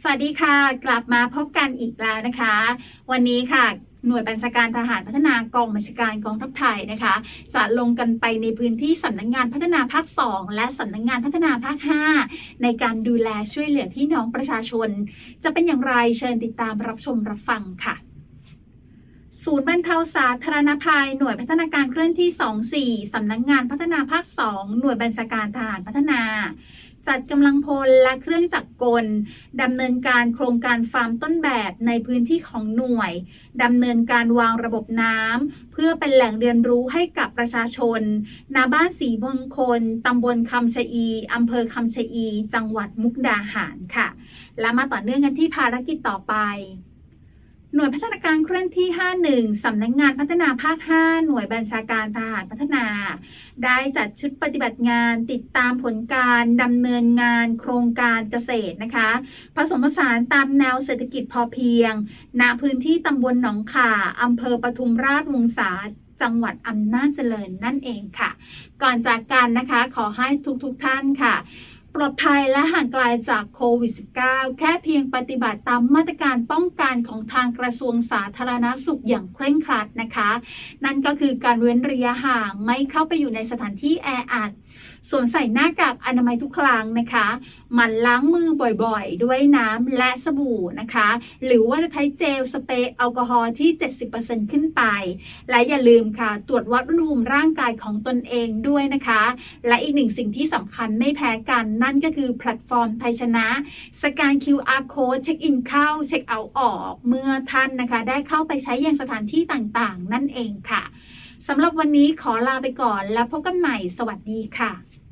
สวัสดีค่ะ กลับมาพบกันอีกแล้วนะคะ วันนี้ค่ะหน่วยบัญชาการทหารพัฒนากองบัญชาการกองทัพไทยนะคะ จะลงกันไปในพื้นที่สำนักงานพัฒนาภาค 2 และสำนักงานพัฒนาภาค 5 ในการดูแลช่วยเหลือพี่น้องประชาชน จะเป็นอย่างไรเชิญติดตามรับชมรับฟังค่ะศูนย์บรรเทาสาธารณภัย หน่วยพัฒนาการเคลื่อนที่ 24 สำนักงานพัฒนาภาค 2 หน่วยบัญชาการทหารพัฒนา จัดกำลังพลและเครื่องจักรกลดำเนินการโครงการฟาร์มต้นแบบในพื้นที่ของหน่วยดำเนินการวางระบบน้ำเพื่อเป็นแหล่งเรียนรู้ให้กับประชาชนนาบ้านสีมงคลตำบลคำชะอีอำเภอคำชะอี จังหวัดมุกดาหารค่ะ และมาต่อเนื่องกันที่ภารกิจต่อไป หน่วยพัฒนาการเคลื่อนที่ 51 สำนักงานพัฒนาภาค 5 หน่วยบัญชาการทหารพัฒนา ได้จัดชุดปฏิบัติงานติดตามผลการดำเนินงานโครงการเกษตรนะคะ ผสมผสานตามแนวเศรษฐกิจพอเพียง ณ พื้นที่ตำบลหนองข่าอำเภอปทุมราชวงศาจังหวัดอำนาจเจริญนั่นเองค่ะ ก่อนจากกันนะคะขอให้ทุกๆทท่านค่ะ ปลอดภัยและห่างไกลาจากโควิด -19 แค่เพียงปฏิบัติตามมาตรการป้องกันของทางกระทรวงสาธารณสุขอย่างเคร่งครัดนะคะ นั่นก็คือการเว้นระยะห่างไม่เข้าไปอยู่ในสถานที่แออัด สวมใส่หน้ากากอนามัยทุกครั้งนะคะ หมั่นล้างมือบ่อยๆ ด้วยน้ำและสบู่นะคะ หรือว่าจะใช้เจลสเปรย์แอลกอฮอล์ที่ 70%ขึ้นไป และอย่าลืมค่ะ ตรวจวัดอุณหภูมิร่างกายของตนเองด้วยนะคะ และอีกหนึ่งสิ่งที่สำคัญไม่แพ้กันนั่นก็คือแพลตฟอร์มไทยชนะ สแกน QR code เช็คอินเข้า เช็คเอาท์ออก เมื่อท่านนะคะ ได้เข้าไปใช้ยังสถานที่ต่างๆ นั่นเองค่ะ สำหรับวันนี้ขอลาไปก่อนแล้วพบกันใหม่สวัสดีค่ะ